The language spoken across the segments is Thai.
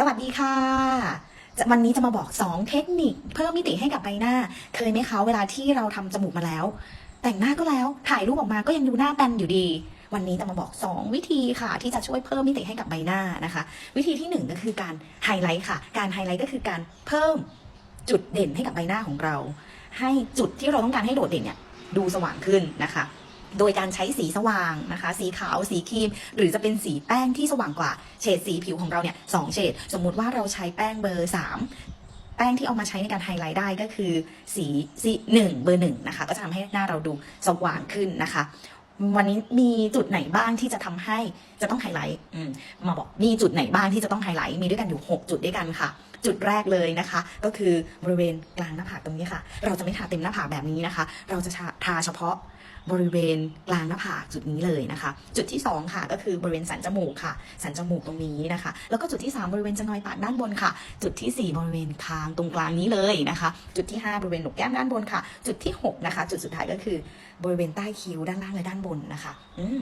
สวัสดีค่ะ วันนี้จะมาบอก 2 เทคนิค เพิ่มมิติให้กับใบหน้า เคยไหมคะเวลาที่เราทำจมูกมาแล้ว แต่งหน้าก็แล้วถ่ายรูปออกมาก็ยังดูหน้าแบนอยู่ดี วันนี้จะมาบอก 2 วิธีค่ะ ที่จะช่วยเพิ่มมิติให้กับใบหน้านะคะ วิธีที่ 1 ก็คือการไฮไลท์ค่ะ การไฮไลท์ก็คือการเพิ่มจุดเด่นให้กับใบหน้าของเรา ให้จุดที่เราต้องการให้โดดเด่นเนี่ยดูสว่างขึ้นนะคะ โดยการใช้สีสว่างนะคะ สีขาวสีครีม หรือจะเป็นสีแป้งที่สว่างกว่า เฉดสีผิวของเราเนี่ยสองเฉดสมมุติว่าเราใช้แป้งเบอร์สามแป้งที่เอามาใช้ในการไฮไลท์ได้ก็คือสีสีหนึ่งเบอร์หนึ่งนะคะ ก็จะทำให้หน้าเราดูสว่างขึ้นนะคะ วันนี้มีจุดไหนบ้างที่จะทำให้จะต้องไฮไลท์มมาบอกมีจุดไหนบ้างที่จะต้องไฮไลท์มีด้วยกันอยู่ 6 จุดด้วยกันค่ะ จุดแรกเลยนะคะ ก็คือบริเวณกลางหน้าผากตรงนี้ค่ะ เราจะไม่ทาเต็มหน้าผากแบบนี้นะคะ เราจะทาเฉพาะบริเวณกลางหน้าผากจุดนี้เลยนะคะ จุดที่สองค่ะ ก็คือบริเวณสันจมูกค่ะ สันจมูกตรงนี้นะคะ แล้วก็จุดที่สามบริเวณจงอยปากด้านบนค่ะ จุดที่สี่บริเวณคางตรงกลางนี้เลยนะคะ จุดที่ห้าบริเวณหนกแก้มด้านบนค่ะ จุดที่หกนะคะ จุดสุดท้ายก็คือบริเวณใต้คิ้วด้านล่างและด้านบนนะคะ อืม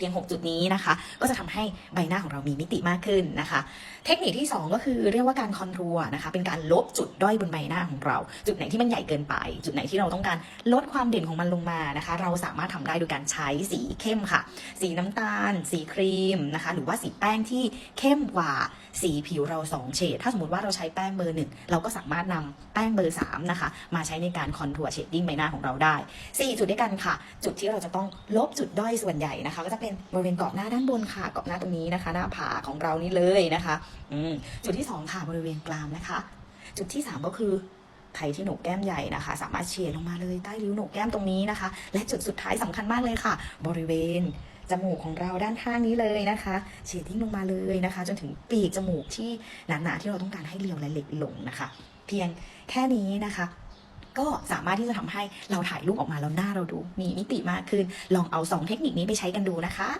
พียง 6 จุดนี้นะคะ ก็จะทำให้ใบหน้าของเรามีมิติมากขึ้นนะคะ เทคนิคที่ 2 ก็คือเรียกว่าการคอนทัวร์นะคะ เป็นการลบจุดด้อยบนใบหน้าของเรา จุดไหนที่มันใหญ่เกินไป จุดไหนที่เราต้องการลดความเด่นของมันลงมานะคะ เราสามารถทำได้โดยการใช้สีเข้มค่ะ สีน้ำตาล สีครีมนะคะ หรือว่าสีแป้งที่เข้มกว่าสีผิวเรา 2 เฉด ถ้าสมมติว่าเราใช้แป้งเบอร์หนึ่งเราก็สามารถนำแป้งเบอร์3นะคะ มาใช้ในการคอนทัวร์เชดดิ้งใบหน้าของเราได้ 4 จุดด้วยกันค่ะ จุดที่เราจะต้องลบจุดด้อยส่วนใหญ่นะคะ ก็จะเป็นบริเวณเกรอบหน้าด้านบนค่ะ เกรอบหน้าตรงนี้นะคะ หน้าผาของเรานี่เลยนะคะอืจุดที่ 2 ค่ะบริเวณกรามนะคะ จุดที่ 3 ก็คือใครที่โหนกแก้มใหญ่นะคะ สามารถเฉดลงมาเลยใต้ริ้วโหนกแก้มตรงนี้นะคะ และจุดสุดท้ายสำคัญมากเลยค่ะ บริเวณจมูกของเราด้านข้างนี้เลยนะคะเฉดทิ้งลงมาเลยนะคะ จนถึงปีกจมูกที่หนาๆที่เราต้องการให้เรียวและเล็กลงนะคะ เพียงแค่นี้นะคะ ก็สามารถที่จะทำให้เราถ่ายรูปออกมาแล้วหน้าเราดูมีมิติมากขึ้น ลองเอาสองเทคนิคนี้ไปใช้กันดูนะคะ